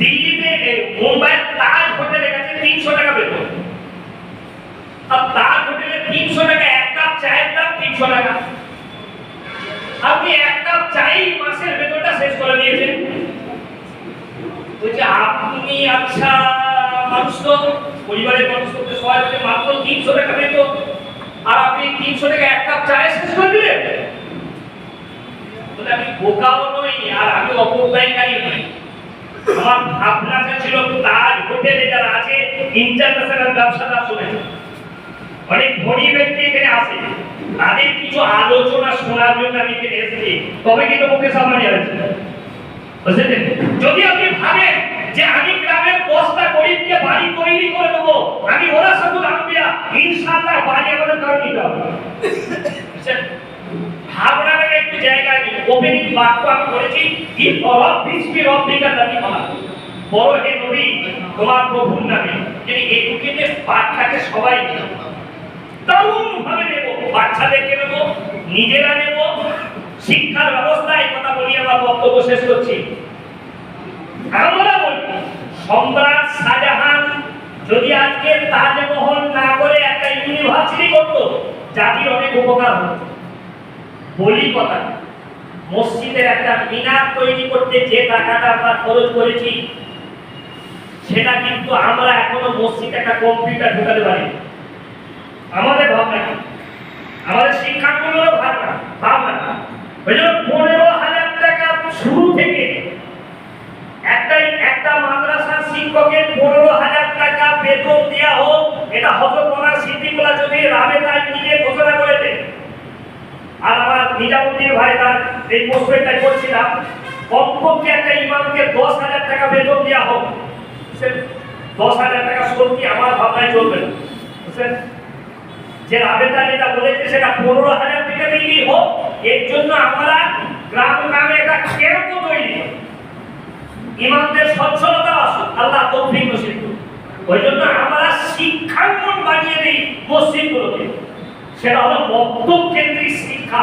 দিল্লিতে মুম্বাইয়ের তাজ হোটেলে গেছে তিনশো টাকা বেতন। আর তাজ হোটেলে তিনশো টাকা, এক কাপ চায়ের দাম তিনশো টাকা। আপনি এক কাপ চাই মাসের বেতনটা শেষ করে দিয়েছেন। বলছে, আপনি আচ্ছা মানুষ তো, পরিবারের মানুষ তো, সবাই বলে মাত্র তিনশো টাকা বেতন। আর আপনি তিনশো টাকা, এক কাপ চায় শেষ করে দিলেন? বলে আমি বোকাও নই, আর আমি অপব্যয়কারী আমার ভাবনাটা ছিল, তার হোটেলে যারা আছে ইন্টারন্যাশনাল ব্যবসাদার শুনে অনেক ধনী ব্যক্তি এখানে আসে তাদের কিছু আলোচনা শোনার জন্য আমি এখানে এসেছি। তবে কিন্তু মুকেশ আম্বানি আছে। বুঝলেন? যদি আপনি ভাবেন যে আমি গ্রামের বস্তা গরিবকে বাড়ি তৈরি করে দেবো, আমি ওরা সাথে আনবিয়া ইনশাআল্লাহ ওপেনিং বাক্য আমি করেছি, কি অরব বৃষ্টি রব্বিকা দাবি করা বড় হে নবী, তোমার প্রভুর নামে। যদি এটুকুতে পাঠটাকে সবাই নিয়ে দারুণ ভাবে নেব বাচ্চাদেরকে নেব, নিজেরা নেব। শিক্ষার ব্যবস্থা, এই কথা বলি আমার বক্তব্য শেষ করছি। আমরা বলি সম্রাট শাহজাহান যদি আজকে তাজমহল না করে একটা ইউনিভার্সিটি করতো, জাতির অনেক উপকার হতো। বলি কথা। মসজিদের একটা মিনার তৈরি করতে যে টাকাটা আমরা খরচ করেছি, সেটা কিন্তু আমরা এখনও মসজিদে একটা কম্পিউটার ঢোকাতে পারি আমাদের ভাবনা কি? আমাদের শিক্ষাগুলোরও ভাবনা ভাবনা ওই পনেরো হাজার টাকা শুরু থেকে একটাই, একটা মাদ্রাসার শিক্ষকের পনেরো হাজার টাকা বেতন দেওয়া হোক, এটা হজরতনার সিদ্দিকুল্লাহ যদি রাবেতায় নিজে ঘোষণা নিজামুদ্দিন ভাই তার এই প্রশ্নটা করছিলাম। কমপক্ষে একটা ইমামকে দশ হাজার টাকা বেতন দেওয়া হোক? দশ হাজার টাকা সত্যি আমার ভাবনায় চলবে না। বুঝছেন? যে রাবেতা যেটা বলেছে, সেটা পনেরো হাজার টাকা দিলেই হোক। এর জন্য আমরা গ্রাম গ্রামে একটা ক্যাম্প তৈরি। ইমামদের সচ্ছলতা আসুক আল্লাহ তৌফিক ওই জন্য আমরা শিক্ষাঙ্গন বানিয়ে দিই মসজিদগুলোকে। সেটা হলো মক্তব কেন্দ্রিক শিক্ষা।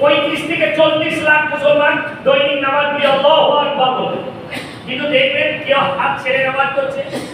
পঁয়ত্রিশ থেকে চল্লিশ লাখ মুসলমান দৈনিক নামাজ দিয়ে আল্লাহু কিন্তু দেখবেন কেউ হাত ছেড়ে নামাজ করছে